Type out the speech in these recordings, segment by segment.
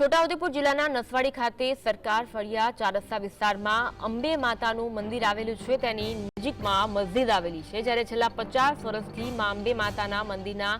છોટાઉદેપુર જિલ્લાના નસવાડી ખાતે સરકાર ફળિયા ચાર વિસ્તારમાં અંબે માતાનું મંદિર આવેલું છે. તેની નજીકમાં મસ્જિદ આવેલી છે. જ્યારે છેલ્લા પચાસ વર્ષથી મા અંબે માતાના મંદિરના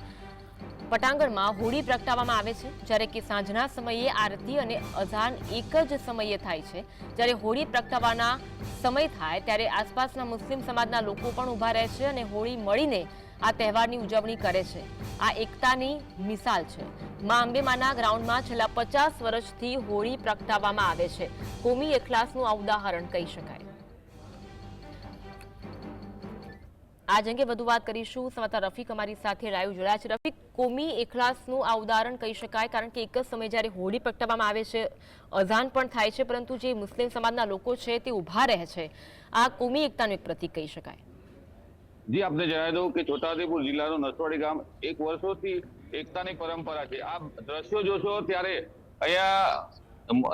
પટાંગણમાં હોળી પ્રગટાવવામાં આવે છે. જ્યારે કે સાંજના સમયે આરતી અને અઝાન એક જ સમયે થાય છે. જ્યારે હોળી પ્રગટાવવાના સમય થાય, ત્યારે આસપાસના મુસ્લિમ સમાજના લોકો પણ ઊભા રહે છે અને હોળી મળીને આ તહેવારની ઉજવણી કરે છે. આ એકતાની મિસાલ છે. મા અંબેમાના ગ્રાઉન્ડમાં છેલ્લા પચાસ વર્ષથી હોળી પ્રગટાવવામાં આવે છે. કોમી એખલાસનું આ ઉદાહરણ કહી શકાય. આજ અંગે વધુ વાત કરીશું. સમાચાર રફીક અમારી સાથે લાઈવ જોડાયા છે. રફીક, કોમી એખલાસનું આ ઉદાહરણ કહી શકાય કારણ કે એક જ સમયે જ્યારે હોળી પ્રગટાવવામાં આવે છે અઝાન પણ થાય છે, પરંતુ જે મુસ્લિમ સમાજના લોકો છે તે ઊભા રહે છે. આ કોમી એકતાનું એક પ્રતીક કહી શકાય. જી, આપને જણાવી દઉં કે છોટાઉદેપુર જિલ્લાનું નસવાડી ગામ એક વર્ષોથી એકતાની પરંપરા છે. આ દ્રશ્યો જોશો ત્યારે અહીંયા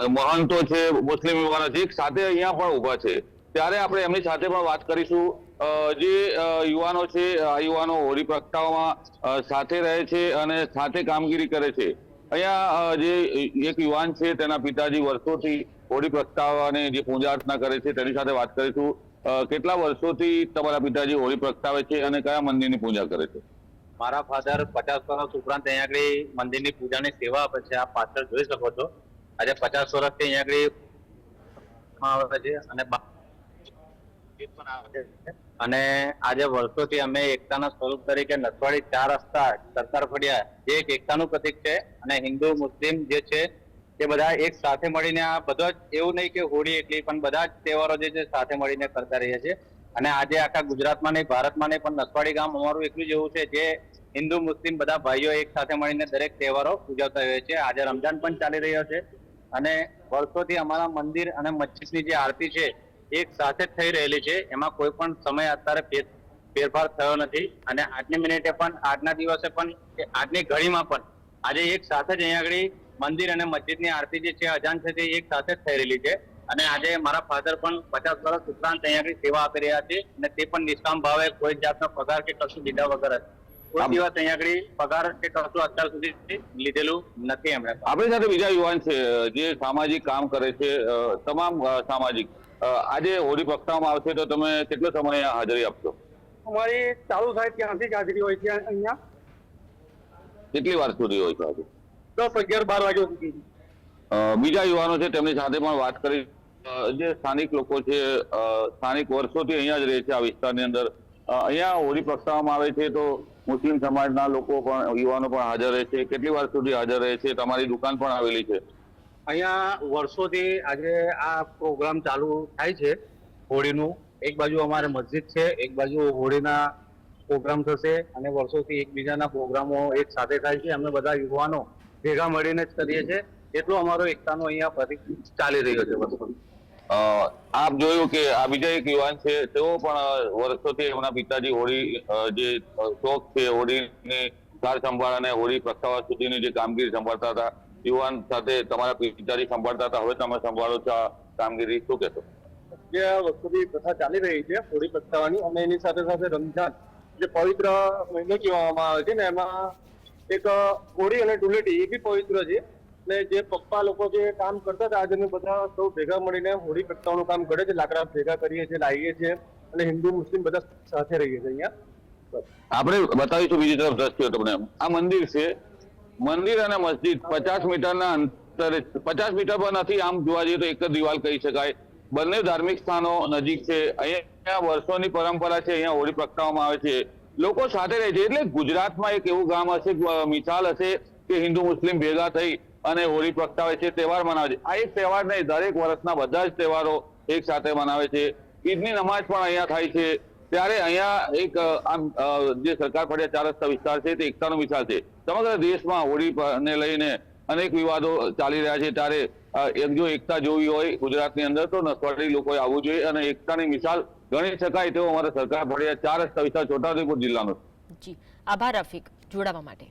મહંતો છે, મુસ્લિમ યુવાનો છે સાથે અહીંયા પણ ઊભા છે. ત્યારે આપણે એમની સાથે પણ વાત કરીશું. જે યુવાનો છે, આ યુવાનો હોળી પ્રગટાવવામાં સાથે રહે છે અને સાથે કામગીરી કરે છે. અહીંયા જે એક યુવાન છે, તેના પિતાજી વર્ષોથી હોળી પ્રગટાવવાની જે પૂજા અર્ચના કરે છે, તેની સાથે વાત કરીશું. કેટલા વર્ષોથી તમારા પિતાજી હોળી પ્રગટાવે છે અને કયા મંદિરની પૂજા કરે છે મારા ફાધર પચાસ વર્ષ ઉપરાંત અહીંયા આગળ મંદિરની પૂજાની સેવા આપે છે આપ પાછળ જોઈ શકો છો આજે પચાસ વર્ષથી અહીંયા આગળ આવે છે અને. અને આજે વર્ષોથી અમે એકતાના સ્વરૂપ તરીકે નસવાડી ચાર રસ્તા સરકાર ફળિયા, જે એક એકતાનું પ્રતિક છે અને હિન્દુ, મુસ્લિમ જે છે તે બધા એક સાથે મળીને આ બધા જ, એવું નહીં કે હોળી એટલી, પણ બધા જ તહેવારો જે છે સાથે મળીને કરતા રહીએ છીએ. અને આજે આખા ગુજરાતમાં નહીં, ભારતમાં નહીં, પણ નસવાડી ગામ અમારું એટલું જ એવું છે જે હિન્દુ, મુસ્લિમ બધા ભાઈઓ એક સાથે મળીને દરેક તહેવારો ઉજવતા હોય છે આજે રમજાન પણ ચાલી રહ્યો છે અને વર્ષોથી અમારા મંદિર અને મસ્જિદની જે આરતી છે એક સાથે જ થઈ રહેલી છે. એમાં કોઈ પણ સમય અત્યારે ફેરફાર થયો નથી. અને આજની મિનિટે પણ, આજના દિવસે પણ, કે આજની ઘડીમાં પણ આજે એક સાથે જ અહીંયા આગળ મંદિર અને મસ્જિદની આરતી જે છે અજાન છે તે એક સાથે જ થઈ રહેલી છે. અને આજે મારા ફાધર પણ પચાસ વર્ષ ઉપરાંત અહીંયા સેવા આપી રહ્યા છે અને તે પણ નિષ્કામ ભાવે કોઈ જાતનો પગાર કે કશું લીધા વગર જ. કોઈ દિવસ અહીંયા આગળ પગાર કે કશું અત્યાર સુધી લીધેલું નથી એમણે. આપણી સાથે બીજા યુવાન છે જે સામાજિક કામ કરે છે તમામ સામાજિક. આજે હોળી પ્રગટાવવામાં આવશે તો તમે કેટલો સમય અહીંયા હાજરી આપશો? અમારી ચાલુ થાય ત્યાંથી જ હાજરી હોય છે અહીંયા. કેટલી વાર સુધી હોય છે આજે? દસ અગિયાર બાર વાગ્યા સુધી બીજા યુવાનો છે તેમની સાથે પણ વાત કરી. જે સ્થાનિક લોકો છે સ્થાનિક વર્ષોથી અહીંયા જ રહે છે આ વિસ્તારની અંદર. અહીંયા હોળી પ્રગટાવવામાં આવે છે તો મુસ્લિમ સમાજના લોકો પણ યુવાનો પણ હાજર રહે છે. કેટલી વાર સુધી હાજર રહે છે? તમારી દુકાન પણ આવેલી છે. અહીંયા વર્ષોથી આજે આ પ્રોગ્રામ ચાલુ થાય છે હોળીનું. એક બાજુ અમારે મસ્જિદ છે એક બાજુ હોળીના પ્રોગ્રામ થશે અને વર્ષોથી એકબીજાના પ્રોગ્રામો એક સાથે થાય છે. અમે બધા યુવાનો ભેગા મળીને જ કરીએ છીએ. એટલો અમારો એકતાનો અહીંયા ફરી ચાલી રહ્યો છે વસ્તુ આપ જોયું કે આ બીજા એક યુવાન છે તેઓ પણ વર્ષોથી એમના પિતાજી હોળી જે શોખ છે હોળીની સાર સંભાળ અને હોળી પ્રગટાવવા સુધીની જે કામગીરી સંભાળતા હતા યુવાન સાથે તમારા પિતાજી સંભાળતા હતા હવે તમે સંભાળો છો આ કામગીરી શું કહેશો? જે આ વસ્તુની પ્રથા ચાલી રહી છે હોળી પ્રગટાવવાની અને એની સાથે સાથે રમઝાન જે પવિત્ર મહિનો કહેવામાં આવે છે ને એમાં એક હોળી અને ધૂળેટી એ બી પવિત્ર છે. ને જે પપ્પા લોકો જે કામ કરતા હતા આજે બધા સૌ ભેગા મળીને હોળી પ્રગટાવવાનું કામ કરે છે, લાકડા ભેગા કરીએ છીએ, લાવીએ છીએ અને હિન્દુ, મુસ્લિમ બધા સાથે રહીએ છીએ અહીંયા. આપણે બતાવીશું બીજી તરફ દ્રશ્યો તમને. આ મંદિર છે. મંદિર અને મસ્જિદ પચાસ મીટરના અંતરે, પચાસ મીટર પર નથી, આમ જોવા જઈએ તો એક જ દિવાલ કહી શકાય. બંને ધાર્મિક સ્થાનો નજીક છે. અહીંયા વર્ષોની પરંપરા છે, અહીંયા હોળી પ્રગટાવવામાં આવે છે. લોકો સાથે રહે છે. એટલે ગુજરાતમાં એક એવું ગામ હશે મિસાલ હશે કે હિન્દુ, મુસ્લિમ ભેગા થઈ અને હોળી પ્રગટાવે છે, તહેવાર મનાવે છે. આ એક તહેવાર નહીં, દરેક વર્ષના બધા જ તહેવારો એક સાથે મનાવે છે. ઈદની નમાજ પણ અહીંયા થાય છે. ત્યારે અહીંયા એક આમ જે સરકાર ફળિયા ચાર રસ્તા વિસ્તાર છે, તે એકતાનો વિસ્તાર છે. સમગ્ર દેશમાં હોળી ને લઈને અનેક વિવાદો ચાલી રહ્યા છે. ત્યારે જો એકતા જોવી હોય ગુજરાતની અંદર, તો નસવાડી લોકોએ આવવું જોઈએ અને એકતાની મિસાલ ગણી શકાય તેવો અમારા સરકાર ફળિયા ચાર રસ્તા વિસ્તાર છોટાઉદેપુર જિલ્લાનો. જી. આભાર, રફીક. જોડાવા માટે.